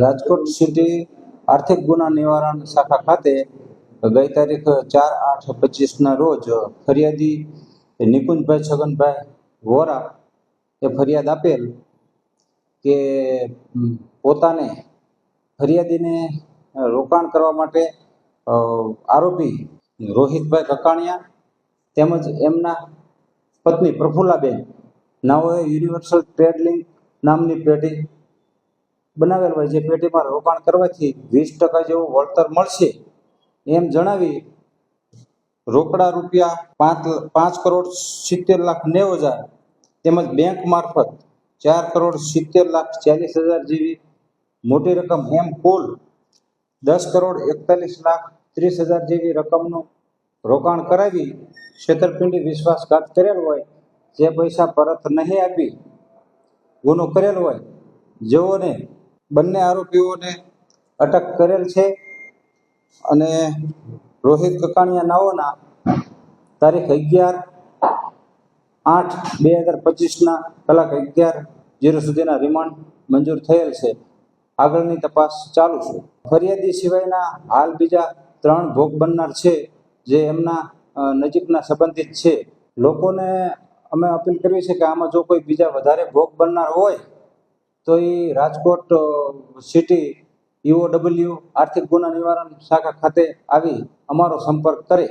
Rajkot city આર્થિક ગુના નિવારણ શાખા ખાતે ગઈ તારીખ ચાર આઠ પચીસના રોજ ફરિયાદી નિકુંજભાઈ છગનભાઈ વોરા એ ફરિયાદ આપેલ કે પોતાને ફરિયાદીને રોકાણ કરવા માટે આરોપી રોહિતભાઈ કકાણિયા તેમજ એમના પત્ની પ્રફુલ્લાબેન, નાઓએ યુનિવર્સલ ટ્રેડ લિંક નામની પેઢી બનાવેલ હોય જે પેઢીમાં રોકાણ કરવાથી વીસ ટકા જેવું વળતર મળશે એમ જણાવી રોકડા રૂપિયા પાંચ પાંચ કરોડ સિત્તેર લાખ નેવું હજાર તેમજ બેંક મારફત ચાર કરોડ સિત્તેર લાખ ચાલીસ હજાર જેવી મોટી રકમ એમ કુલ દસ કરોડ એકતાલીસ લાખ ત્રીસ હજાર જેવી રકમનું રોકાણ કરાવી છેતરપિંડી વિશ્વાસઘાત કરેલ હોય, જે પૈસા પરત નહીં આપી ગુનો કરેલ હોય, જેઓને બંને આરોપીઓને અટક કરેલ છે અને રોહિત કકાણિયા નાઓના તારીખ અગિયાર આઠ બે હજાર પચીસના કલાક અગિયાર જીરો સુધીના રિમાન્ડ મંજૂર થયેલ છે. આગળની તપાસ ચાલુ છે. ફરિયાદી સિવાયના હાલ બીજા ત્રણ ભોગ બનનાર છે જે એમના નજીકના સંબંધિત છે. લોકોને અમે અપીલ કરવી છે કે આમાં જો કોઈ બીજા વધારે ભોગ બનનાર હોય તો એ રાજકોટ સિટી ઈઓડબલ્યુ આર્થિક ગુના નિવારણ શાખા ખાતે આવી અમારો સંપર્ક કરે.